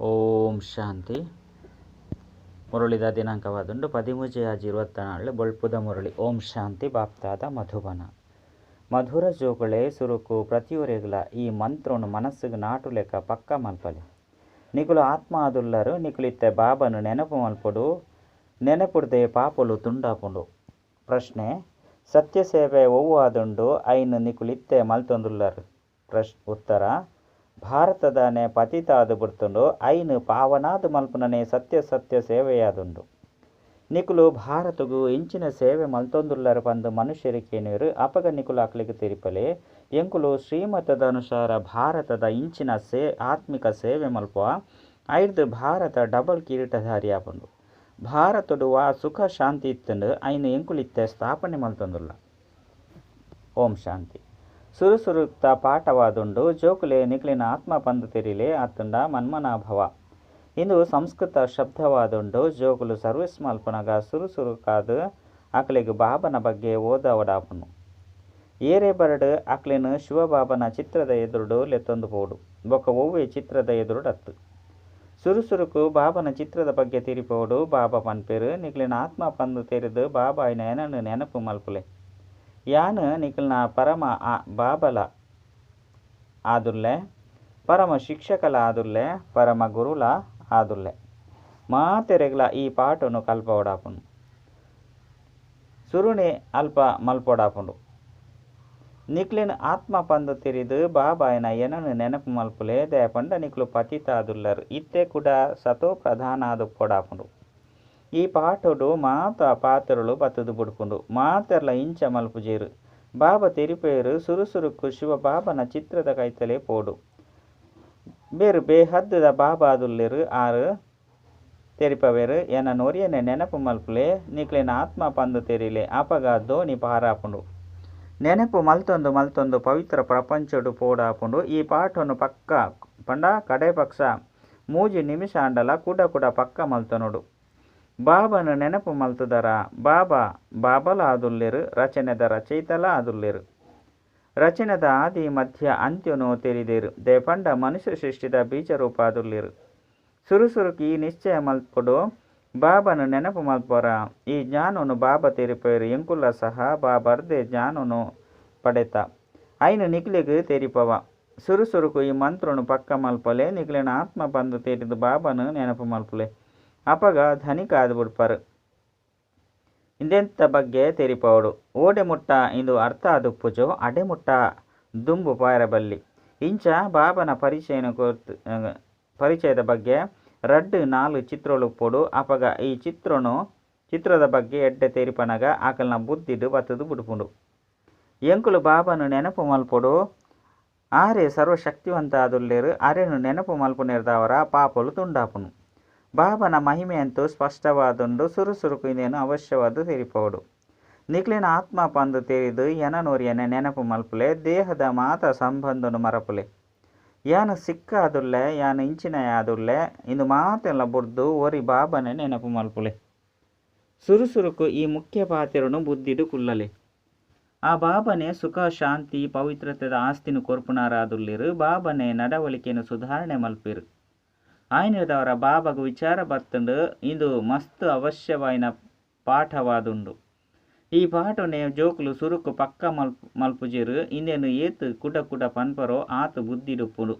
ಓಂ ಶಾಂತಿ. ಮುರಳಿದ ದಿನಾಂಕವಾದುಂಡು ಇರುವತ್ತ ನಾಳೆ ಬೊಳ್ಪುದ ಮುರಳಿ. ಓಂ ಶಾಂತಿ ಬಾಪ್ತಾದ ಮಧುಬನ. ಮಧುರ ಜೋಗಳೆ ಸುರುಕು ಪ್ರತಿಯೊರೆಗ್ಲ ಈ ಮಂತ್ರನು ಮನಸ್ಸಿಗೆ ನಾಟು ಲೆಕ್ಕ ಪಕ್ಕ ಮಲ್ಪಲೆ. ನಿಗುಲು ಆತ್ಮ ಆದುಲ್ಲರು ನಿಗುಲಿತ್ತ ಬಾಬನು ನೆನಪು ಮಲ್ಪಡು, ನೆನಪುಡ್ದೆ ಪಾಪಲು ತುಂಡಾಪುಂಡು. ಪ್ರಶ್ನೆ ಸತ್ಯ ಸೇವೆ ಒವ್ವು ಆದುಂಡು ಐನು ನಿಕುಲಿತ್ತೆ ಮಲ್ತೊಂದುಲ್ಲರು? ಪ್ರಶ್, ಉತ್ತರ ಭಾರತದನೆ ಪತಿತಾದು ಬಿಡ್ತುಂಡು ಐನು ಪಾವನಾದು ಮಲ್ಪುನನೆ ಸತ್ಯ ಸತ್ಯ ಸೇವೆಯಾದುಂಡು. ನಿಕುಲು ಭಾರತಗೂ ಇಂಚಿನ ಸೇವೆ ಮಲ್ತೊಂದುಲ್ಲರ ಪಂದು ಮನುಷ್ಯರಿಕೇನಿರು ಅಪಗ ನಿಕುಲು ಅಕ್ಲಿಗೆ ತಿರುಪಲೆ, ಎಂಕುಲು ಶ್ರೀಮತದ ಅನುಸಾರ ಭಾರತದ ಇಂಚಿನ ಸೇ, ಆತ್ಮಿಕ ಸೇವೆ ಮಲ್ಪುವ ಐದು ಭಾರತ ಡಬಲ್ ಕಿರೀಟಧಾರಿ ಆಪುಂಡು ಭಾರತಡು ವಾ ಸುಖ ಶಾಂತಿ ಇತ್ತಂಡು, ಐನು ಎಂಕುಲಿತ್ತೆ ಸ್ಥಾಪನೆ ಮಲ್ತೊಂದುಲ್ಲ ಓಂ ಶಾಂತಿ. ಸುರುಸುರುಕ್ತ ಪಾಠವಾದುಂಡು ಜೋಕುಲೆ ನಿಕ್ಲಿನ ಆತ್ಮ ಪಂದು ತಿರಿಲೆ ಆತುಂಡ ಮನ್ಮನಾಭವ. ಇಂದು ಸಂಸ್ಕೃತ ಶಬ್ದವಾದುಂಡು ಜೋಕುಲು ಸರ್ವಿಸ್ ಮಲ್ಪನಗ ಸುರುಸುರುಕಾದು ಅಕ್ಲಿಗೆ ಬಾಬನ ಬಗ್ಗೆ ಓದವಡಾಪುನು. ಏರೆ ಬರಡು ಅಕ್ಲಿನ ಶಿವಬಾಬನ ಚಿತ್ರದ ಎದುರುಡು ಲೆತ್ತೊಂದು ಪೋಡು. ಬೊಕ್ಕ ಒವ್ವೆ ಚಿತ್ರದ ಎದುರುಡು ಅತ್ತು ಸುರುಸುರುಕು ಬಾಬನ ಚಿತ್ರದ ಬಗ್ಗೆ ತಿರಿಪೋಡು ಬಾಬಾ ಪನ್ಪೇರು ನಿಕ್ಲಿನ ಆತ್ಮ ಪಂದು ತೆರೆದು ಬಾಬಾಯಿನ ಏನನ್ನು ನೆನಪು ಮಲ್ಪುಲೆ. ಯಾನ್ ನಿಖಿಲ್ನ ಪರಮ ಆ ಬಾಬಲ ಆದುರ್ಲೆ, ಪರಮ ಶಿಕ್ಷಕಲ ಆದುರ್ಲೆ, ಪರಮ ಗುರುಲ ಆದುರ್ಲೆ. ಮಾತೆರೆಗ್ಲ ಈ ಪಾಟನು ಕಲ್ಪವಡಾಪುಂಡು. ಸುರುಣಿ ಅಲ್ಪ ಮಲ್ಪೊಡಾಪುಂಡು. ನಿಕ್ಲಿನ ಆತ್ಮ ಪಂದು ತಿರಿದು ಬಾಬಾಯನ ಏನನ್ನು ನೆನಪು ಮಲ್ಪುಲೆ, ದಯಪಂಡ ನಿಕ್ಲು ಪತಿತ ಆದುಲ್ಲರು ಇತ್ತೆ ಕೂಡ ಸತೋ ಪ್ರಧಾನ ಆದು ಈ ಪಾಠಡು ಮಾತ ಪಾತ್ರಳು ಬತ್ತದು ಬುಡ್ಕೊಂಡು. ಮಾತೆರ್ಲ ಇಂಚ ಮಲ್ಪುಜೇರು ಬಾಬಾ ತೆರಿಪೇರು ಸುರುಸುರುಕು ಶಿವ ಬಾಬನ ಚಿತ್ರದ ಕೈತಲೆ ಪೋಡು. ಬೇರು ಬೇಹದ್ದದ ಬಾಬಾ ಆದುಲ್ಲೆರು ಆರು ತೆರಿಪವೇರು. ಎನ ನೊರಿಯನೆ ನೆನಪು ಮಲ್ಪುಲೆ, ನಿಕ್ಲಿನ ಆತ್ಮ ಪಂದು ತೆರಿಲೆ ಅಪಗ ದೋಣಿ ಪಾರಾಪುಂಡು. ನೆನಪು ಮಲ್ತೊಂದು ಮಲ್ತೊಂದು ಪವಿತ್ರ ಪ್ರಪಂಚಡು ಪೋಡಾಪುಂಡು. ಈ ಪಾಠವನ್ನು ಪಕ್ಕ ಪಂಡ ಕಡೆ ಪಕ್ಷ ಮೂಜಿ ನಿಮಿಷ ಅಂಡಲ ಕುಡ ಕುಡ ಪಕ್ಕ ಮಲ್ತನೋಡು. ಬಾಬನು ನೆನಪು ಮಲ್ತುದರ, ಬಾಬಾ ಬಾಬಲ ಆದುಲ್ಲೆರು ರಚನೆದ ರಚಯಿತಲ ಆದುಲ್ಲೆರು ರಚನೆದ ಆದಿ ಮಧ್ಯ ಅಂತ್ಯನು ತೆರಿದೇರು, ದೇಪಂಡ ಮನುಷ್ಯ ಸೃಷ್ಟಿದ ಬೀಜರೂಪ ಆದುಲ್ಲೆರು ಸುರುಸುರುಕು ಈ ನಿಶ್ಚಯ ಮಲ್ಪಡು, ಬಾಬನು ನೆನಪು ಮಲ್ಪರ. ಈ ಜ್ಞಾನನು ಬಾಬ ತೆರಿಪೇರು ಎಂಕುಲ್ಲ ಸಹ ಬಾಬರ್ದೆ ಜ್ಞಾನನು ಪಡೆತ. ಐನು ನಿಕ್ಲಿಗೆ ತೆರಿಪವ. ಸುರುಸುರುಕು ಈ ಮಂತ್ರನು ಪಕ್ಕ ಮಲ್ಪಲೆ, ನಿಕ್ಲಿನ ಆತ್ಮ ಬಂದು ತೆರಿದು ಬಾಬನು ನೆನಪು ಮಲ್ಪಲೆ. ಅಪಗ ಧನಿಕ ಆದ್ಬಿಡ್ಪರು ಇಂದೆಂತ ಬಗ್ಗೆ ತೆರಿಪವಡು ಓಡೆ ಮುಟ್ಟ ಇಂದು ಅರ್ಥ ಆದುಪ್ಪುಜೋ ಅಡೆಮುಟ್ಟ ದುಂಬು ಪಾಯರಬಲ್ಲಿ. ಇಂಚ ಬಾಬನ ಪರಿಚಯನ ಕೊರ್ತು ಪರಿಚಯದ ಬಗ್ಗೆ ರಡ್ ನಾಲ್ಕು ಚಿತ್ರಗಳು ಪೊಡು. ಅಪಗ ಈ ಚಿತ್ರನು, ಚಿತ್ರದ ಬಗ್ಗೆ ಎಡ್ಡೆ ತೆರಿಪನಗ ಆಕಲ್ನ ಬುದ್ಧಿಡು ಬತ್ತದು ಬುಡುಪುಂಡು. ಎಂಕುಲು ಬಾಬನು ನೆನಪು ಮಲ್ಪೊಡು. ಆರೆ ಸರ್ವಶಕ್ತಿವಂತ ಆದುಲ್ಲೇರು ಅರೆನು ನೆನಪು ಮಲ್ಪುನಿರ್ದವರ ಪಾಪಲು ತುಂಡಾಪುನು. ಬಾಬನ ಮಹಿಮೆಯಂತೂ ಸ್ಪಷ್ಟವಾದುಂಡು ಸುರುಸುರುಕು ಇದೇನು ಅವಶ್ಯವಾದ ತೆರಿಪೋಡು. ನಿಕ್ಲಿನ ಆತ್ಮ ಪಂದು ತೆರಿದು ಎನನೂರಿಯನೆ ನೆನಪು ಮಲ್ಪುಲೆ, ದೇಹದ ಮಾತ ಸಂಬಂಧನು ಮರಪುಲೆ. ಯಾನು ಸಿಕ್ಕ ಆದುಲ್ಲೆ ಯಾನು ಇಂಚಿನ ಆದುಲ್ಲೆ ಇಂದು ಮಾತೆಲ್ಲ ಬುರ್ದು ಒರಿ ಬಾಬನೆ ನೆನಪು ಮಲ್ಪುಲೆ. ಸುರುಸುರುಕು ಈ ಮುಖ್ಯ ಪಾತ್ರನು ಬುದ್ಧಿಡು ಕುಲ್ಲಲೆ. ಆ ಬಾಬನೆ ಸುಖ, ಶಾಂತಿ, ಪವಿತ್ರತೆದ ಆಸ್ತಿನು ಕೊರ್ಪುನಾರಾದುಲ್ಲಿರು, ಬಾಬನೆ ನಡವಳಿಕೆಯನ್ನು ಸುಧಾರಣೆ ಮಲ್ಪಿರು. ಆಯ್ನಿರ್ದವರ ಬಾಬಾಗ ವಿಚಾರ ಬರ್ತುಂಡು ಇಂದು ಮಸ್ತ್ ಅವಶ್ಯವಾಯಿನ ಪಾಠವಾದುಂಡು. ಈ ಪಾಠನೆ ಜೋಕುಲು ಸುರುಕು ಪಕ್ಕ ಮಲ್ಪ ಮಲ್ಪುಜಿರು, ಇನ್ನೇನು ಏತು ಕುಟ ಕುಟ ಪನ್ಪರೋ ಆತು ಬುದ್ಧಿಡುಪ್ಪುಡು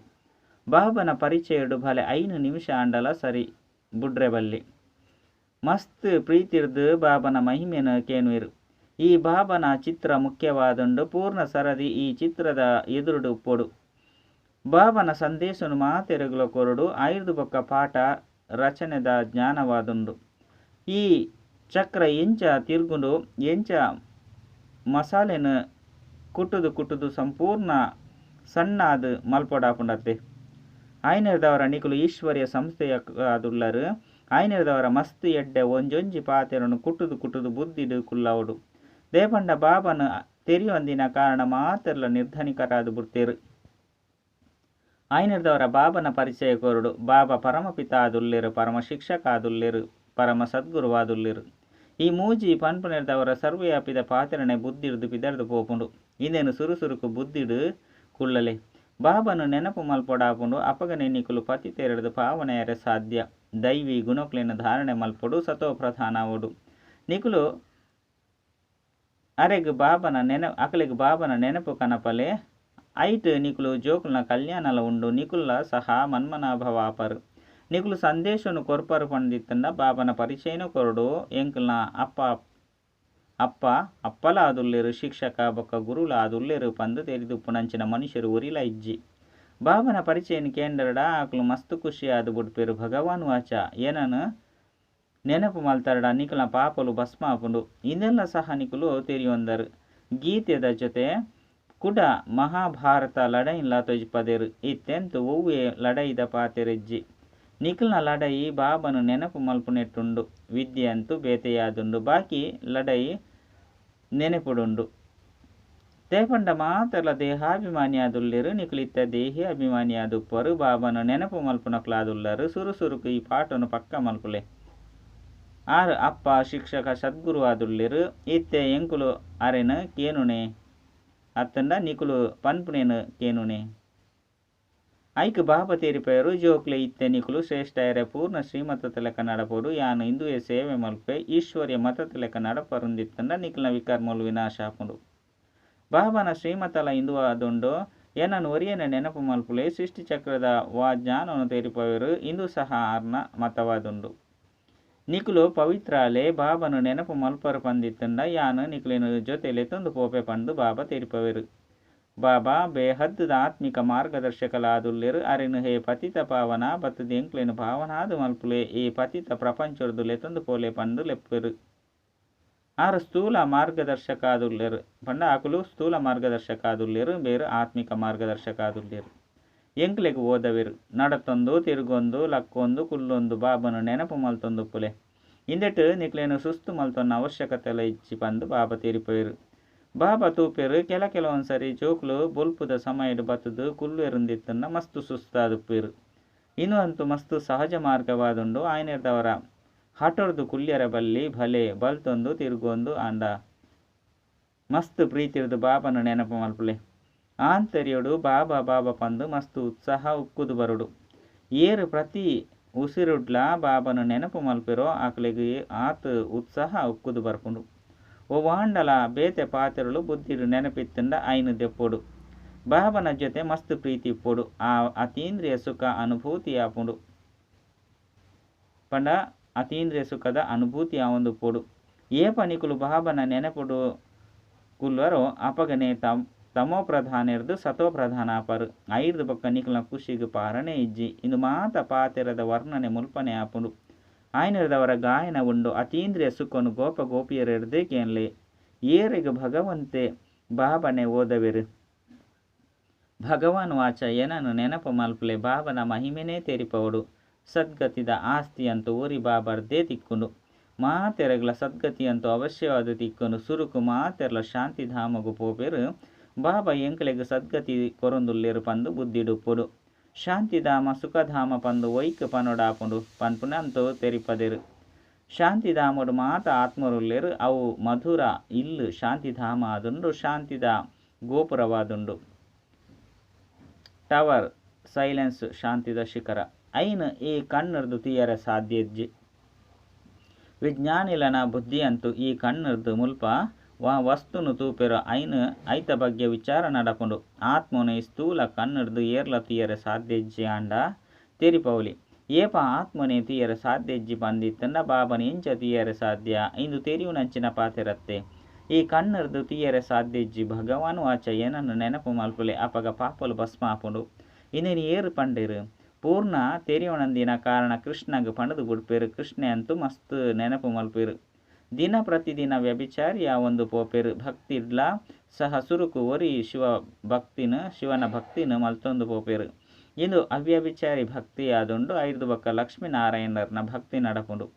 ಬಾಬನ ಪರಿಚಯಡು ಭಲೆ ಐನು ನಿಮಿಷ ಆಂಡಲ ಸರಿ ಬುಡ್ರೆ ಬಲ್ಲಿ ಮಸ್ತ್ ಪ್ರೀತಿರ್ದು ಬಾಬನ ಮಹಿಮೆನ ಕೇನುವಿರು ಈ ಬಾಬನ ಚಿತ್ರ ಮುಖ್ಯವಾದುಂಡು ಪೂರ್ಣ ಸರದಿ ಈ ಚಿತ್ರದ ಎದುರುಡು ಉಪ್ಪೊಡು ಬಾಬನ ಸಂದೇಶನು ಮಾತೆರಗುಲ ಕೊರಡು ಐದು ಬೊಕ್ಕ ಪಾಠ, ರಚನೆದ ಜ್ಞಾನವಾದುಂಡು ಈ ಚಕ್ರ ಎಂಚ ತಿರ್ಗುಂಡು, ಎಂಚ ಮಸಾಲೆನ ಕುಟ್ಟುದು ಕುಟ್ಟುದು ಸಂಪೂರ್ಣ ಸಣ್ಣಾದು ಮಲ್ಪಡಾಪುಂಡತ್ತೆ. ಆಯ್ನಿರ್ದವರ ನಿಕುಲು ಈಶ್ವರ್ಯ ಸಂಸ್ಥೆಯ ಅದುಲ್ಲರು ಆಯ್ನಿರ್ದವರ ಮಸ್ತ್ ಎಡ್ಡೆ ಒಂಜೊಂಜಿ ಪಾತೆರನು ಕುಟ್ಟುದು ಕುಟ್ಟುದು ಬುದ್ಧಿಡು ಕುಲ್ಲವಡು ದೇಪಂಡ ಬಾಬನ ತೆರಿಯೊಂದಿನ ಕಾರಣ ಮಾತೆರ್ಲ ನಿರ್ಧನಿಕರಾದ ಬುಡ್ತೇರು. ಆಯ್ನಿರ್ದವರ ಬಾಬನ ಪರಿಚಯ ಕೊರಡು. ಬಾಬ ಪರಮಪಿತ ಆದುಲ್ಲೆರು ಪರಮ ಶಿಕ್ಷಕ ಆದುಲ್ಲಿರು ಪರಮ ಸದ್ಗುರುವಾದುಲ್ಲಿರು ಈ ಮೂಜಿ ಪನ್ಪುನಿರ್ದವರ ಸರ್ವವ್ಯಾಪಿದ ಪಾತ್ರನೆ ಬುದ್ಧಿಡ್ದು ಪಿದರ್ದು ಪೋಪುಂಡು. ಇದೇನು ಸುರುಸುರುಕು ಬುದ್ಧಿಡು ಕುಳ್ಳಲೆ. ಬಾಬನು ನೆನಪು ಮಲ್ಪೊಡಾಪುಂಡು, ಅಪಗನೆ ನಿಕುಲು ಪತಿ ತೆರೆದು ಪಾವನೆಯರೆ ಸಾಧ್ಯ. ದೈವಿ ಗುಣಕ್ಲಿನ ಧಾರಣೆ ಮಲ್ಪೊಡು ಸತೋ ಪ್ರಧಾನವುಡು ನಿಕುಲು ಅರೆಗ್ ಬಾಬನ ನೆನ, ಅಕಲಿಗೆ ಬಾಬನ ನೆನಪು ಕನಪಲೆ ಐಟ್ ನಿಕುಲು ಜೋಕುಲ್ನ ಕಲ್ಯಾಣಲ ಉಂಡು ನಿಕುಲ್ಲ ಸಹ ಮನ್ಮನಾಭವಾಪರ್. ನಿಕುಲು ಸಂದೇಶನು ಕೊರ್ಪರು ಪಂಡಿತ್ತಂಡ ಬಾಬನ ಪರಿಚಯನು ಕೊರಡು. ಎಂಕಲ್ನ ಅಪ್ಪ ಅಪ್ಪ ಅಪ್ಪಲ ಅಪ್ಪಲಾದುಲ್ಲೆರು ಶಿಕ್ಷಕ, ಬೊಕ್ಕ ಗುರುಲಾದುಲ್ಲೆರು ಪಂದು ತೆರಿದುಪ್ಪುನಂಚಿನ ಮನುಷ್ಯರು ಉರಿಲ ಇಜ್ಜಿ. ಬಾಬನ ಪರಿಚಯನ ಕೇಂದ್ರಡ ಆಕಲು ಮಸ್ತ್ ಖುಷಿ ಆದು ಬಿಡ್ಪೇರು ಭಗವಾನ್ ವಾಚ. ಏನನು? ನೆನಪು ಮಲ್ತಾರಡ ನಿಕುಲ ಪಾಪಲು ಭಸ್ಮ ಆಪುಂಡು ಇದೆಲ್ಲ ಸಹ ನಿಕುಲು ತೆರಿಯೊಂದರು. ಗೀತೆದ ಜೊತೆ ಕುಡ ಮಹಾಭಾರತ ಲಡೈನ್ಲ ಪದೆರು. ಇತ್ತೆಂತು ಒವ್ವೆ ಲಡೈದ ಪಾತೆರೆಜ್ಜಿ. ನಿಖಲ್ನ ಲಡೈ ಬಾಬನು ನೆನಪು ಮಲ್ಪುನೆಟ್ಟುಂಡು. ವಿದ್ಯೆ ಅಂತೂ ಬೇತೆಯಾದುಂಡು. ಬಾಕಿ ಲಡೈ ನೆನಪುಡುಂಡು. ತೇಪಂಡ ಮಾತರ್ಲ ದೇಹಾಭಿಮಾನಿಯಾದುಲ್ಲೆರು. ನಿಖಲಿತ್ತ ದೇಹಿ ಅಭಿಮಾನಿಯಾದುಪ್ಪರು. ಬಾಬನು ನೆನಪು ಮಲ್ಪುನಕ್ಲಾದುಲ್ಲರು. ಸುರು ಸುರುಕು ಈ ಪಾಟನು ಪಕ್ಕ ಮಲ್ಪುಲೆ. ಆರು ಅಪ್ಪ ಶಿಕ್ಷಕ ಸದ್ಗುರು ಆದುಲ್ಲೆರು. ಇತ್ತೆ ಎಂಕುಲು ಅರೆನ ಅತ್ತಂಡ ನಿಕುಲು ಪನ್ಪುನೇನು ಕೇನುನೆ. ಐಕ್ ಬಾಪತೇರಿ ಪೇರು ಜೋಕ್ಲೆ ಇತ್ತೆ ನಿಕುಲು ಶ್ರೇಷ್ಠಯರೆ ಪೂರ್ಣ ಶ್ರೀಮತ ತಲೆಕ ನಡಪೋಡು. ಯಾನು ಹಿಂದುವೆ ಸೇವೆ ಮಲ್ಪೆ, ಈಶ್ವರ್ಯ ಮತದ ಲೆಕ್ಕ ನಡಪರುಂದಿತ್ತಂಡ ನಿಖಲ್ನ ವಿಕರ್ಮಲು ವಿನಾಶ ಆಪುಂಡು ಬಾಬನ ಶ್ರೀಮತಲ ಹಿಂದುವಾದುಂಡು ಏನನ್ನು ಒರಿಯನ ನೆನಪು ಮಲ್ಪುಲೆ ಸೃಷ್ಟಿ ಚಕ್ರದ ವಾ ಜ್ಞಾನವನ್ನು ತೇರಿಪವರು ಇಂದು ಸಹ ಆರ್ನ ಮತವಾದುಂಡು. ನಿಕುಲು ಪವಿತ್ರಾಲೆ ಬಾಬನು ನೆನಪು ಮಲ್ಪರ ಪಂದಿತ್ತಂಡ ಯಾನು ನಿಕುಲಿನ ಜೊತೆಲೆ ತಂದು ಪೋಪೆ ಪಂದು ಬಾಬಾ ತೇರಿಪವರು. ಬಾಬಾ ಬೇಹದ್ದ ಆತ್ಮಿಕ ಮಾರ್ಗದರ್ಶಕಲಾದುಲ್ಲೆರು ಅರಿನು ಹೇ ಪತಿತ ಪಾವನ ಬತ್ತು ಎಂಕ್ಲೆನು ಭಾವನಾದು ಮಲ್ಪುಲೆ ಈ ಪತಿತ ಪ್ರಪಂಚರ್ದು ಲೆತೊಂದು ಪೋಲೆ ಪಂದು ಲೆಪ್ಪೆರು. ಆರು ಸ್ಥೂಲ ಮಾರ್ಗದರ್ಶಕಾದುಲ್ಲೆರು. ಪಂಡ ಆಕುಲು ಸ್ಥೂಲ ಮಾರ್ಗದರ್ಶಕಾದುಲ್ಲೆರು ಬೇರು ಆತ್ಮಿಕ ಮಾರ್ಗದರ್ಶಕಾದುಲ್ಲೆರು. ಎಂಕ್ಲೆಗ್ ಓದವೆರ್. ನಡತೊಂದು ತಿರುಗೊಂದು, ಲಕ್ಕೊಂದು, ಕುಲ್ಲೊಂದು, ಬಾಬನ ನೆನಪು ಮಲ್ತೊಂದು ಪುಲೆ. ಇಂದೆಟ್ ನಿಕ್ಲೇನು ಸುಸ್ತು ಮಲ್ತೊನ್ನ ಅವಶ್ಯಕತೆಲ ಇಚ್ಚಿ ಪಂದು ಬಾಬಾ ತೀರಿಪೋಯಿರು. ಬಾಬಾ ತೂಪೇರು, ಕೆಲ ಕೆಲವೊಂದ್ಸರಿ ಜೋಕ್ಲು ಬೊಲ್ಪುದ ಸಮಯಡ್ ಬತ್ತದು ಕುಲ್ಲು ಎರುಂದಿತ್ತನ್ನ ಮಸ್ತು ಸುಸ್ತಾದುಪ್ಪೇರು ಇನ್ನು ಅಂತೂ ಮಸ್ತು ಸಹಜ ಮಾರ್ಗವಾದುಂಡು ಆಯ್ನೆರ್ದವರ. ಹಟೊರ್ದು ಕುಲ್ಯರ ಬಲ್ಲಿ ಭಲೆ, ಬಲ್ತೊಂದು, ತಿರುಗೊಂದು, ಅಂದ. ಮಸ್ತ್ ಪ್ರೀತಿರ್ದು ಬಾಬನ ನೆನಪು ಮಲ್ಪುಲೆ. ಆಂತರ್ಯಡು ಬಾಬಾ ಬಾಬಾ ಪಂದು ಮಸ್ತ್ ಉತ್ಸಾಹ ಉಕ್ಕುದು ಬರುಡು. ಏರು ಪ್ರತಿ ಉಸಿರುಡ್ಲ ಬಾಬನು ನೆನಪು ಮಲ್ಪಿರೋ ಆಕಲಿಗೆ ಆತ ಉತ್ಸಾಹ ಉಕ್ಕುದು ಬರ್ಪುಂಡು. ವಾಂಡಲ ಬೇತೆ ಪಾತ್ರಲು ಬುದ್ಧಿಡು ನೆನಪಿತ್ತಂಡ ಐನು ದೆಪ್ಪೊಡು. ಬಾಬನ ಜೊತೆ ಮಸ್ತ್ ಪ್ರೀತಿ ಇಪ್ಪೊಡು. ಆ ಅತೀಂದ್ರಿಯ ಸುಖ ಅನುಭೂತಿ ಆಪುಂಡು. ಪಂಡ ಅತೀಂದ್ರಿಯ ಸುಖದ ಅನುಭೂತಿ ಆವೊಂದು ಪೋಡು. ಏ ಪನಿಕುಲು ಬಾಬನ ನೆನಪುಡು ಕುಲ್ವರೋ ಅಪಗನೆ ತಮೋ ಪ್ರಧಾನ ಇರ್ದು ಸತೋ ಪ್ರಧಾನ ಆಪರು ಐರ್ದು ಬೊಕ್ಕ ನಿಕ್ಲ ಖುಷಿಗೆ ಪಾರನೆ ಇಜ್ಜಿ. ಇಂದು ಮಾತ ಪಾತೆರದ ವರ್ಣನೆ ಮುಲ್ಪನೆ ಆಪುಂಡು. ಆಯ್ನಿರದವರ ಗಾಯನ ಉಂಡು. ಅತೀಂದ್ರಿಯ ಸುಖನು ಗೋಪ ಗೋಪಿಯರೆಡ್ದೇ ಕೇನ್ಲೆ. ಏರಿಗೆ ಭಗವಂತೆ ಬಾಬನೆ ಓದವೆರು. ಭಗವಾನ್ ವಾಚ ಏನನ್ನು ನೆನಪು ಮಲ್ಪಲೆ. ಬಾಬನ ಮಹಿಮೆನೇ ತೆರಿಪವಡು. ಸದ್ಗತಿದ ಆಸ್ತಿ ಅಂತೂ ಊರಿ ಬಾಬರ್ದೇ ತಿಕ್ಕುಂಡು. ಮಾತೆರಗ್ಲ ಸದ್ಗತಿ ಅಂತೂ ಅವಶ್ಯವಾದ ತಿಕ್ಕುನು ಸುರುಕು ಮಾತೆರ್ಲ ಶಾಂತಿಧಾಮಗು ಪೋಪೆರು. ಬಾಬಾ ಎಂಕ್ಲೆಗ್ ಸದ್ಗತಿ ಕೊರೊಂದುಲ್ಲೆರು ಪಂದು ಬುದ್ಧಿಡುಪ್ಪುಡು ಶಾಂತಿಧಾಮ ಸುಖಧಾಮ ಪಂದು ಒಯ್ಕ್ ಪನೊಡಾಪುಂಡು ಪನ್ಪುನಂತು ತೆರಿಪದೆರು. ಶಾಂತಿಧಾಮಡು ಮಾತ ಆತ್ಮರುಲ್ಲೆರು, ಅವು ಮಧುರ ಇಲ್ಲು ಶಾಂತಿಧಾಮ ಆದುಂಡು ಶಾಂತಿದ ಗೋಪುರವಾದುಂಡು. ಟವರ್ ಸೈಲೆನ್ಸ್ ಶಾಂತಿದ ಶಿಖರ. ಐನು ಈ ಕಣ್ಣರ್ದು ತೀಯರ ಸಾಧ್ಯಜ್ಜಿ. ವಿಜ್ಞಾನಿಲನ ಬುದ್ಧಿಯಂತೂ ಈ ಕಣ್ಣರ್ದು ಮುಲ್ಪ ವಾ ವಸ್ತುನು ತೂಪೆರ ಐನ್ ಐತ ಬಗ್ಗೆ ವಿಚಾರ ನಡಪುಂಡು ಆತ್ಮನೆ ಸ್ಥೂಲ ಕನ್ನಡದು ಏರ್ಲ ತೀಯರ ಸಾಧ್ಯಜ್ಜಿ ಆಂಡ ತೆರಿಪೌಲಿ ಏಪ ಆತ್ಮನೆ ತೀಯರ ಸಾಧ್ಯಜ್ಜಿ ಬಂದಿತ್ತಂಡ ಬಾಬನ ಇಂಚ ತೀಯರ ಸಾಧ್ಯ, ಇಂದು ತೆರಿವು ನಂಚಿನ ಪಾತಿರತ್ತೆ ಈ ಕಣ್ಣರ್ದು ತೀಯರ ಸಾಧ್ಯಜ್ಜಿ ಭಗವಾನು ಆಚ ಏನನ್ನು ನೆನಪು ಮಲ್ಪುಲೆ, ಅಪಗ ಪಾಪಲು ಭಸ್ಮಾಪುಂಡು ಇನ್ನೇನು ಏರು ಪಂಡಿರು. ಪೂರ್ಣ ತೆರಿಯೋಣಂದಿನ ಕಾರಣ ಕೃಷ್ಣಗ ಪಣದು ಗುಡ್ಪೇರು, ಕೃಷ್ಣ ಅಂತೂ ಮಸ್ತ್ ನೆನಪು ಮಲ್ಪೇರು ದಿನ ಪ್ರತಿದಿನ ವ್ಯಭಿಚಾರಿಯ ಒಂದು ಪೋಪೆರು ಭಕ್ತಿಡ್ಲ ಸಹ ಸುರುಕು ಒರಿ ಶಿವ ಭಕ್ತಿನ, ಶಿವನ ಭಕ್ತಿನ ಮಲ್ತೊಂದು ಪೋಪೆರು. ಇಂದು ಅವ್ಯಭಿಚಾರಿ ಭಕ್ತಿ ಆದುಂಡು ಐದು ಬಕ್ಕ ಲಕ್ಷ್ಮೀನಾರಾಯಣರನ ಭಕ್ತಿ ನಡಪುಂಡು.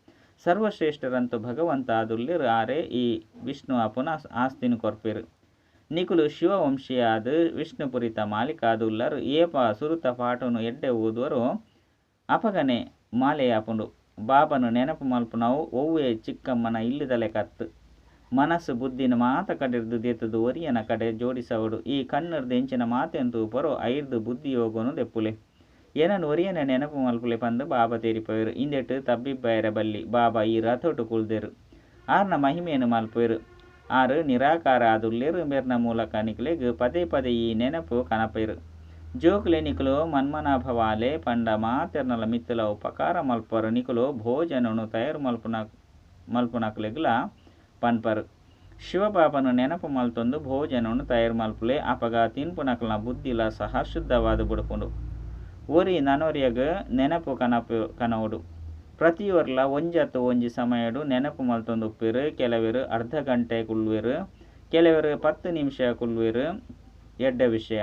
ಸರ್ವಶ್ರೇಷ್ಠರಂತೂ ಭಗವಂತ ಆದುಲ್ಲಿರು ಆರೆ ಈ ವಿಷ್ಣು ಅಪುನ ಆಸ್ತಿನ ಕೊರ್ಪೆರು. ನಿಕುಲು ಶಿವವಂಶಿಯಾದ ವಿಷ್ಣುಪುರಿತ ಮಾಲಿಕಾದುಲ್ಲರು ಏಪ ಸುರುತ ಪಾಠನು ಎಡ್ಡೆ ಊದುವರು ಅಪಗನೆ ಮಾಲೆಯಾಪುಂಡು. ಬಾಬನು ನೆನಪು ಮಲ್ಪುನವು, ಒವ್ವೆ ಚಿಕ್ಕಮ್ಮನ ಇಲ್ಲಿದಲೆ ಕತ್ತು. ಮನಸ್ಸು ಬುದ್ಧಿನ ಮಾತ ಕಡೆರ್ದು ದೇತದು ಒರಿಯನ ಕಡೆ ಜೋಡಿಸವಡು. ಈ ಕಣ್ಣರ್ದು ಎಂಚಿನ ಮಾತೆಂದು ಬರೋ ಐರ್ದು ಬುದ್ಧಿ ಯೋಗನು ದೆಪ್ಪುಲೆ. ಏನನ್ನು ಒರಿಯನ ನೆನಪು ಮಲ್ಪುಲೆ ಪಂದು ಬಾಬಾ ತೇರಿಪೋಯರು. ಇಂದೆಟ್ಟು ತಬ್ಬಿಬ್ಬಾಯರ ಬಲ್ಲಿ ಬಾಬಾ ಈ ರಥೊಟ್ಟು ಕುಳ್ದೆರು. ಆರ್ನ ಮಹಿಮೆಯನ್ನು ಮಲ್ಪೋಯರು ಆರು ನಿರಾಕಾರ ಆದುಲ್ಲೇರು ಮೇರ್ನ ಮೂಲಕ ನಿಕ್ಲೆಗ್ ಪದೇ ಪದೇ ಈ ನೆನಪು ಕನಪೈರು. ಜೋಕ್ಲೆ ನಿಕುಲು ಮನ್ಮನಾಭವಾಲೆ ಪಂಡ ಮಾತೆರ್ನಲ ಮಿತ್ತಲ ಉಪಕಾರ ಮಲ್ಪರ ನಿಕುಲು ಭೋಜನನು ತಯಾರು ಮಲ್ಪುನ ಮಲ್ಪುನಕ್ಲೆಗ್ಲ ಪನ್ಪರ್. ಶಿವಬಾಬನು ನೆನಪು ಮಲ್ತೊಂದು ಭೋಜನನು ತಯಾರು ಮಲ್ಪುಲೆ ಅಪಗ ತಿನ್ಪುನಕ್ಲ ಬುದ್ಧಿಲ ಸಹ ಶುದ್ಧವಾದ ಬುಡುಪುಂಡು ಒರಿ ನನೊರಿಯಗ ನೆನಪು ಕನಪು ಕನವುಡು. ಪ್ರತಿಯೊರ್ಲ ಒಂಜತ್ತು ಒಂಜಿ ಸಮಯಡು ನೆನಪು ಮಲ್ತೊಂದು ಉಪ್ಪಿರು, ಕೆಲವರು ಅರ್ಧ ಗಂಟೆ ಕುಲ್ವೆರು ಕೆಲವರು ಪತ್ತು ನಿಮಿಷ ಕುಲ್ವೆರು ಎಡ್ಡ ವಿಷಯ.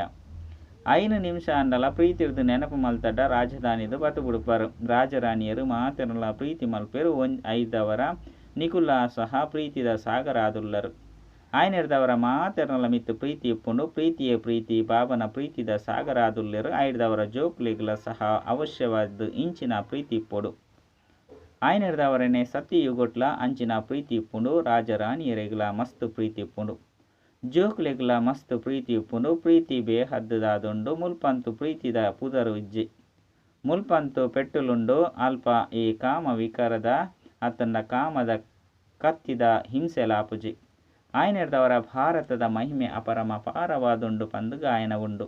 ಐನು ನಿಮಿಷ ಅಂಡಲ ಪ್ರೀತಿರ್ದು ನೆನಪು ಮಲ್ತಡ್ಡ ರಾಜಧಾನಿದು ಬತು ಬಿಡುಪರು. ರಾಜರಾಣಿಯರು ಮಾತಿರಲ ಪ್ರೀತಿ ಮಲ್ಪೆರು ಒಂ ಐದವರ ನಿಕುಲ ಸಹ ಪ್ರೀತಿದ ಸಾಗರ ಆದುಲ್ಲರು ಆಯ್ನಿರ್ದವರ ಮಾತೆರ್ನಲ ಮಿತ್ತು ಪ್ರೀತಿ ಇಪ್ಪುಂಡು ಪ್ರೀತಿಯೇ ಪ್ರೀತಿ, ಬಾಬನ ಪ್ರೀತಿದ ಸಾಗರ ಆದುಲ್ಲೆರು ಆಯ್ದವರ ಜೋಕ್ಲಿಗಳ ಸಹ ಅವಶ್ಯವಾದ ಇಂಚಿನ ಪ್ರೀತಿ ಇಪ್ಪುಡು ಆಯ್ನಿರ್ದವರನೆ ಸತಿಯುಗೊಟ್ಲ ಅಂಚಿನ ಪ್ರೀತಿ ಇಪ್ಪುಂಡು ರಾಜರಾಣಿಯರಿಗಳ ಮಸ್ತು ಪ್ರೀತಿ ಇಪ್ಪುಂಡು ಜೋಕ್ಲೆಗ್ಲ ಮಸ್ತ್ ಪ್ರೀತಿ ಉಪ್ಪುಂಡು ಪ್ರೀತಿ ಬೇಹದ್ದದಾದುಂಡು ಮುಲ್ಪಂತು ಪ್ರೀತಿದ ಪುದರು ಇಜ್ಜಿ ಮುಲ್ಪಂತು ಪೆಟ್ಟುಲುಂಡು ಅಲ್ಪ ಈ ಕಾಮ ವಿಕಾರದ ಅತನ್ನ ಕಾಮದ ಕತ್ತಿದ ಹಿಂಸೆ ಲಾಪುಜಿ. ಆಯ್ನೆರ್ದವರ ಭಾರತದ ಮಹಿಮೆ ಅಪರಮ ಪಾರವಾದುಂಡು ಪಂದು ಗಾಯನ ಉಂಡು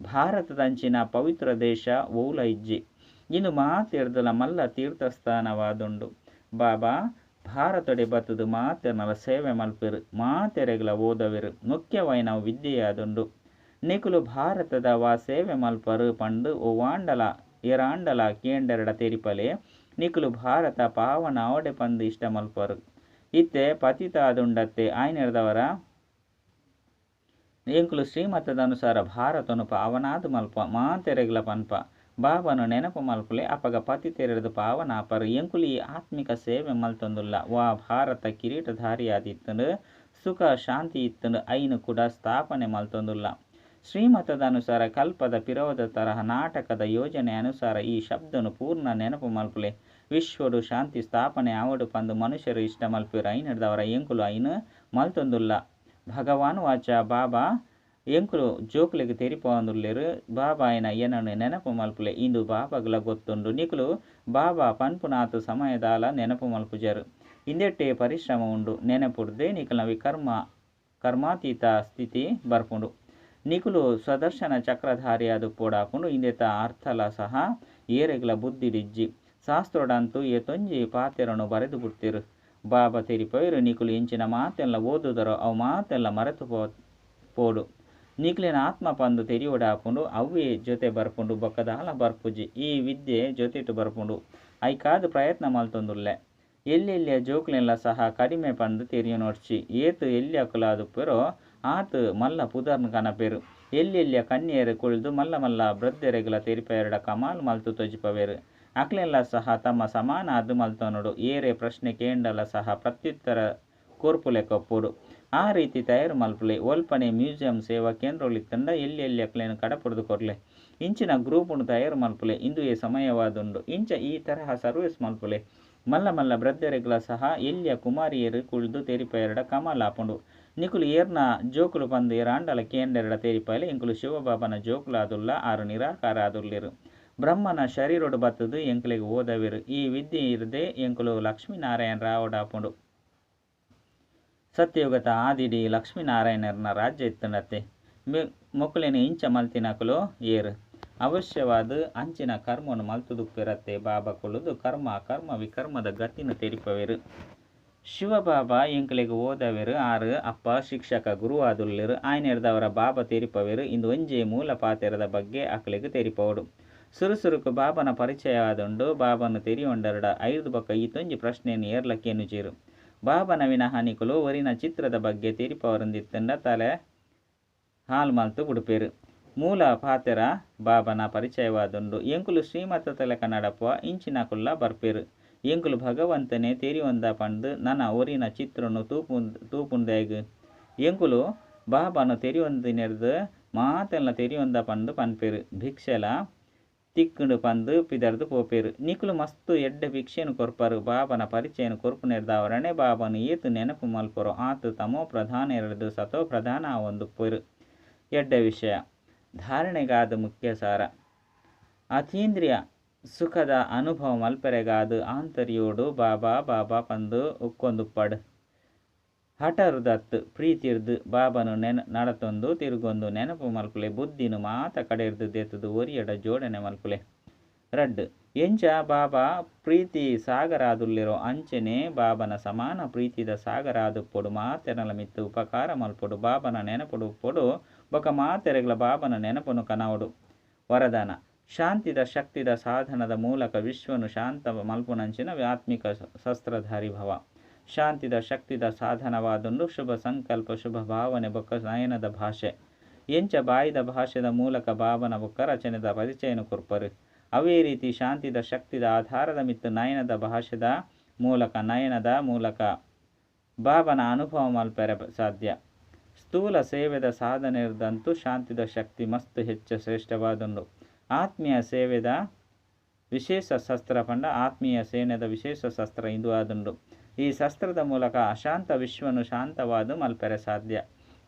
ಭಾರತದಂಚಿನ ಪವಿತ್ರ ದೇಶ ಓಲ ಇಜ್ಜಿ ಇನ್ನು ಮಾತೆರ್ದಲ ಮಲ್ಲ ತೀರ್ಥಸ್ಥಾನವಾದುಂಡು. ಬಾಬಾ ಭಾರತೊಡೆ ಬತ್ತದು ಮಾತೆನಲ ಸೇವೆ ಮಲ್ಪೆರು ಮಾತೆರೆಗಳ ಓದವೆರು ಮುಖ್ಯವೈನ ವಿದ್ಯೆಯಾದುಂಡು. ನಿಕುಲು ಭಾರತದ ವಾ ಸೇವೆ ಮಲ್ಪರು ಪಂಡು ಓವಾಂಡಲ ಎರಾಂಡಲ ಕೇಂಡೆರಡ ತೆರಿಪಲೆ, ನಿಕುಲು ಭಾರತ ಪಾವನ ಅವಡೆ ಪಂದು ಇಷ್ಟ ಮಲ್ಪರು. ಇತ್ತೆ ಪತಿತಾದುಂಡತ್ತೆ ಆಯ್ನೆರ್ದವರ ಎಂಕುಲು ಶ್ರೀಮತದ ಅನುಸಾರ ಭಾರತನು ಪಾವನಾದು ಮಲ್ಪ, ಮಾತೆರೆಗ್ಲ ಪನ್ಪ. ಬಾಬನು ನೆನಪು ಮಲ್ಕುಲೆ, ಅಪಗ ಪತಿ ತೆರೆದು ಪಾವನ ಎಂಕುಲಿ ಆತ್ಮಿಕ ಸೇವೆ ಮಲ್ತೊಂದುಲ್ಲ. ವಾ ಭಾರತ ಕಿರೀಟಧಾರಿಯಾದಿತ್ತನು ಸುಖ ಶಾಂತಿ ಇತ್ತನು ಐನು ಕೂಡ ಸ್ಥಾಪನೆ ಮಲ್ತೊಂದುಲ್ಲ. ಶ್ರೀಮತದ ಅನುಸಾರ ಕಲ್ಪದ ಪಿರೋದ ತರಹ ನಾಟಕದ ಯೋಜನೆ ಅನುಸಾರ ಈ ಶಬ್ದನು ಪೂರ್ಣ ನೆನಪು ಮಲ್ಪುಲೆ ವಿಶ್ವಡು ಶಾಂತಿ ಸ್ಥಾಪನೆ ಆವಡು ಪಂದು ಮನುಷ್ಯರು ಇಷ್ಟ ಮಲ್ಪಿರು ಐನಡ್ದವರ ಎಂಕುಲು ಐನು ಮಲ್ತೊಂದುಲ್ಲ. ಭಗವಾನ್ ವಾಚ, ಬಾಬಾ ಎಂಕುಲು ಜೋಕುಲೆಗ್ ತೆರಿಪೊಂದುಲ್ಲೆರು ಬಾಬಾ ಐನ ಏನನ್ನು ನೆನಪು ಮಲ್ಪುಲೆ, ಇಂದು ಬಾಬಾಗ್ಲ ಗೊತ್ತುಂಡು. ನಿಕುಲು, ಬಾಬಾ ಪನ್ಪುನಾತು ಸಮಯದಾಲ ನೆನಪು ಮಲ್ಪುಜರು. ಇಂದೆಟ್ಟೆ ಪರಿಶ್ರಮ ಉಂಡು, ನೆನಪುಡ್ದೆ ನಿಕುಲವಿ ಕರ್ಮ, ಕರ್ಮಾತೀತ ಸ್ಥಿತಿ ಬರ್ಪುಂಡು. ನಿಕುಲು ಸ್ವದರ್ಶನ ಚಕ್ರಧಾರಿಯಾದು ಪೋಡಾಪುಂಡು ಇಂದೆತ ಅರ್ಥಲ ಸಹ ಏರೆಗ್ಲ ಬುದ್ಧಿಡಿಜ್ಜಿ ಶಾಸ್ತ್ರೊಡಂತೂ ಏತೊಂಜಿ ಪಾತೆರನು ಬರೆದು ಬಿಡ್ತಿರು. ಬಾಬಾ ತೆರಿಪೋಯ್ರು, ನಿಕುಲು ಇಂಚಿನ ಮಾತೆಲ್ಲ ಓದುದರೋ, ಅವು ಮಾತೆಲ್ಲ ಮರೆತು ಪೋ, ಪೋಡು. ನಿಕ್ಲಿನ ಆತ್ಮ ಪಂದು ತೆರಿಯೋಡಾಪುಂಡು ಅವೇ ಜೊತೆ ಬರ್ಪುಂಡು ಬೊಕ್ಕದಾಲ ಬರ್ಪುಜಿ, ಈ ವಿದ್ಯೆ ಜೊತೆಟು ಬರ್ಪುಂಡು. ಐಕಾದು ಪ್ರಯತ್ನ ಮಲ್ತೊಂದುಲ್ಲೆ. ಎಲ್ಲೆಲ್ಲಿಯ ಜೋಕ್ಲೆಲ್ಲ ಸಹ ಕಡಿಮೆ ಪಂದು ತೆರಿಯ ನೋಡ್ಚಿ. ಏತು ಎಲ್ಲಿ ಅಕುಲಾದುಪ್ಪೆರೋ ಆತು ಮಲ್ಲ ಪುದರ್ನ ಕನಪೆರು. ಎಲ್ಲೆಲ್ಲಿಯ ಕನ್ಯೆಯರು ಕುಳಿದು ಮಲ್ಲ ಮಲ್ಲ ಬ್ರದ್ದೆರೆಗಳ ತೆರಿಪೆರಡ ಕಮಾಲ್ ಮಲ್ತು ತೊಜಿಪವೆರು. ಅಕ್ಲೆಲ್ಲ ಸಹ ತಮ್ಮ ಸಮಾನ ಅದು ಮಲ್ತೊನಡು. ಏರೆ ಪ್ರಶ್ನೆ ಕೇಂಡಲ ಸಹ ಪ್ರತ್ಯುತ್ತರ ಕೋರ್ಪುಲೆ ಕೊಪ್ಪುಡು. ಆ ರೀತಿ ತಯಾರು ಮಲ್ಪಲೆ. ಒಲ್ಪನೆ ಮ್ಯೂಸಿಯಂ ಸೇವಾ ಕೇಂದ್ರಗಳಿತ್ತಂಡ ಎಲ್ಲಿ ಎಲ್ಲಿ ಅಕ್ಲೇನು ಕಡಪುಡ್ದು ಕೊರ್ಲೆ. ಇಂಚಿನ ಗ್ರೂಪುನು ತಯಾರು ಮಲ್ಪಲೆ. ಇಂದು ಈ ಸಮಯವಾದುಂಡು. ಇಂಚ ಈ ತರಹ ಸರ್ವಿಸ್ ಮಲ್ಪಲೆ. ಮಲ್ಲ ಮಲ್ಲ ಬ್ರದ್ದರೆಗಳ ಸಹ ಎಲ್ಲಿಯ ಕುಮಾರಿಯರು ಕುಳಿದು ತೆರಿಪೆರಡ ಕಮಲ್ ಆಪುಂಡು ನಿಕುಲು ಏರ್ನ ಜೋಕುಲು ಬಂದು ಏರಾಂಡಲ ಕೇಂಡೆರಡ ತೇರಿಪಾಯಲೆ. ಇಂಕುಲು ಶಿವಬಾಬನ ಜೋಕುಲಾದುಲ್ಲ ಆರು ನಿರಾಕಾರ ಆದುಲ್ಲಿರು ಬ್ರಹ್ಮನ ಶರೀರೊಡು ಬತ್ತದು ಎಂಕುಲೆಗ್ ಓದವಿರು. ಈ ವಿದ್ಯೆ ಇರದೆ ಎಂಕುಲು ಲಕ್ಷ್ಮೀನಾರಾಯಣ ರಾವಡಾಪುಂಡು ಸತ್ಯಯುಗತ ಆದಿಡಿ ಲಕ್ಷ್ಮೀನಾರಾಯಣರನ ರಾಜ್ಯ ಇತ್ತಂಡತ್ತೆ ಮೊಕ್ಕಲಿನ ಇಂಚ ಮಲ್ತಿನಕುಲು ಏರು. ಅವಶ್ಯವಾದ ಅಂಚಿನ ಕರ್ಮನು ಮಲ್ತುದುಪ್ಪಿರತ್ತೆ. ಬಾಬಾ ಕೊಳ್ಳುದು ಕರ್ಮ ಕರ್ಮ ವಿಕರ್ಮದ ಗತಿನ ತೆರಿಪವೆರು. ಶಿವಬಾಬಾ ಎಂಕಲೆಗ್ ಓದವೆರು. ಆರು, ಅಪ್ಪ, ಶಿಕ್ಷಕ ಗುರು ಆದುಲ್ಲೆರು ಆಯ್ನೆರ್ದವರ ಬಾಬಾ ತೆರಿಪವೆರು. ಇಂದು ಒಂಜಿ ಮೂಲ ಪಾತೆರದ ಬಗ್ಗೆ ಅಕ್ಲೆಗ್ ತೆರಿಪವಡು. ಸುರುಸುರುಕು ಬಾಬನ ಪರಿಚಯ ಆದುಂಡು ಬಾಬನು ತೆರಿಯೊಂಡರಡ. ಐದು ಬೊಕ್ಕ ಈತೊಂಜಿ ಪ್ರಶ್ನೆಯನ್ನು ಏರ್ಲಕ್ಕೇನು ಚೀರು ಬಾಬನ ವಿನಃ ಹಾನಿಕುಲು ಒರಿನ ಚಿತ್ರದ ಬಗ್ಗೆ ತೀರಿಪವರಂದಿತ್ತಂಡ ತಲೆ ಹಾಲ್ ಮಲ್ತು ಬುಡುಪೇರು ಮೂಲ ಪಾತೆರ ಬಾಬನ ಪರಿಚಯವಾದುಂಡು ಎಂಕುಲು ಶ್ರೀಮತ ತಲೆ ಕನ್ನಡಪ್ಪ ಇಂಚಿನ ಕುಲ್ಲ ಬರ್ಪೇರು. ಎಂಕುಲು ಭಗವಂತನೇ ತೆರಿಯೊಂದ ಪಂಡು ನನ್ನ ಒರಿನ ಚಿತ್ರನು ತೂಪು ತೂಪುಂದೇಗು. ಎಂಕುಲು ಬಾಬಾನು ತೆರಿಯೊಂದಿನೆರ್ದು ಮಾತೆಲ್ಲ ತೆರಿಯೊಂದ ಪಂಡು ಪನ್ಪೇರು. ಭಿಕ್ಷೆಲ ತಿಕ್ಕುಂಡು ಪಂದು ಪಿದರ್ದು ಪೋಪೇರು. ನಿಕುಲು ಮಸ್ತು ಎಡ್ಡೆ ಭಿಕ್ಷೆನು ಕೊರ್ಪರು. ಬಾಬನ ಪರಿಚಯನ ಕೊರ್ಪು ನಿರ್ದಾವರಣೆ ಬಾಬನು ಈತು ನೆನಪು ಮಲ್ಪರು. ಆತು ತಮೋ ಪ್ರಧಾನ ಎರಡು ಸತೋ ಪ್ರಧಾನ ಒಂದು ಪೊರು ಎಡ್ಡೆ ವಿಷಯ. ಧಾರಣೆಗಾದ ಮುಖ್ಯ ಸಾರ ಅತೀಂದ್ರಿಯ ಸುಖದ ಅನುಭವ ಮಲ್ಪರೆಗಾದು. ಆಂತರ್ಯೋಡು ಬಾಬಾ ಬಾಬಾ ಪಂದು ಹಠರುದತ್ತು ಪ್ರೀತಿರ್ದು ಬಾಬನು ನೆನ, ನಡತೊಂದು ತಿರುಗೊಂದು ನೆನಪು ಮಲ್ಕುಲೆ ಬುದ್ಧಿನು ಮಾತ ಕಡೆರ್ದು ದೆತ್ತದು ಒರಿಯಡ ಜೋಡನೆ ಮಲ್ಕುಲೆ ರಡ್ ಎಂಚ ಬಾಬಾ ಪ್ರೀತಿ ಸಾಗರಾದುಲ್ಲಿರೋ, ಅಂಚನೆ ಬಾಬನ ಸಮಾನ ಪ್ರೀತಿದ ಸಾಗರಾದು ಮಾತೆನಲ ಮಿತ್ತು ಉಪಕಾರ ಮಲ್ಪೊಡು, ಬಾಬನ ನೆನಪುಡು ಪೊಡು ಬೊಕ ಮಾತೆರೆಗಳ ಬಾಬನ ನೆನಪನು ಕನವಡು. ವರದಾನ, ಶಾಂತಿದ ಶಕ್ತಿದ ಸಾಧನದ ಮೂಲಕ ವಿಶ್ವನು ಶಾಂತ ಮಲ್ಪುನಂಚಿನ ಆತ್ಮಿಕ ಶಸ್ತ್ರಧಾರಿ ಭವ. ಶಾಂತಿದ, ಶಕ್ತಿದ ಸಾಧನವಾದೊಂದು ಶುಭ ಸಂಕಲ್ಪ, ಶುಭ ಭಾವನೆ, ಬೊಕ್ಕ ನಯನದ ಭಾಷೆ. ಎಂಚ ಬಾಯಿದ ಭಾಷೆದ ಮೂಲಕ ಭಾವನ, ಬೊಕ್ಕ ರಚನೆದ ಪರಿಚಯನ ಕೊರ್ಪರು. ಅವೇ ರೀತಿ ಶಾಂತಿದ, ಶಕ್ತಿದ, ಆಧಾರದ ಮಿತ್ತು ನಯನದ ಭಾಷೆದ ಮೂಲಕ, ನಯನದ ಮೂಲಕ ಭಾವನ, ಅನುಭವ ಮಲ್ಪೆರ ಸಾಧ್ಯ. ಸ್ಥೂಲ ಸೇವೆದ ಸಾಧನೆದಂತೂ ಶಾಂತಿದ, ಶಕ್ತಿ ಮಸ್ತ್ ಹೆಚ್ಚು ಶ್ರೇಷ್ಠವಾದೊಂದು ಆತ್ಮೀಯ ಸೇವೆದ ವಿಶೇಷ ಶಸ್ತ್ರ ಪಂಡ ಆತ್ಮೀಯ ಸೇನೆದ ವಿಶೇಷ ಶಸ್ತ್ರ ಇಂದು ಆದುಂಡು. ಈ ಶಸ್ತ್ರದ ಮೂಲಕ ಅಶಾಂತ ವಿಶ್ವನು ಶಾಂತವಾದ ಮಲ್ಪೆರೆ ಸಾಧ್ಯ.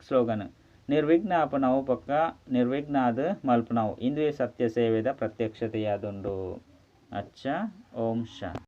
ಸ್ಲೋಗನ್ ನಿರ್ವಿಘ್ನಾಪನವು ಪಕ್ಕ ನಿರ್ವಿಘ್ನಾದ ಮಲ್ಪನವು ಇಂದುವೇ ಸತ್ಯ ಸೇವೆದ ಪ್ರತ್ಯಕ್ಷತೆಯಾದುಂಡು. ಅಚ್ಚ, ಓಂ ಶಾ.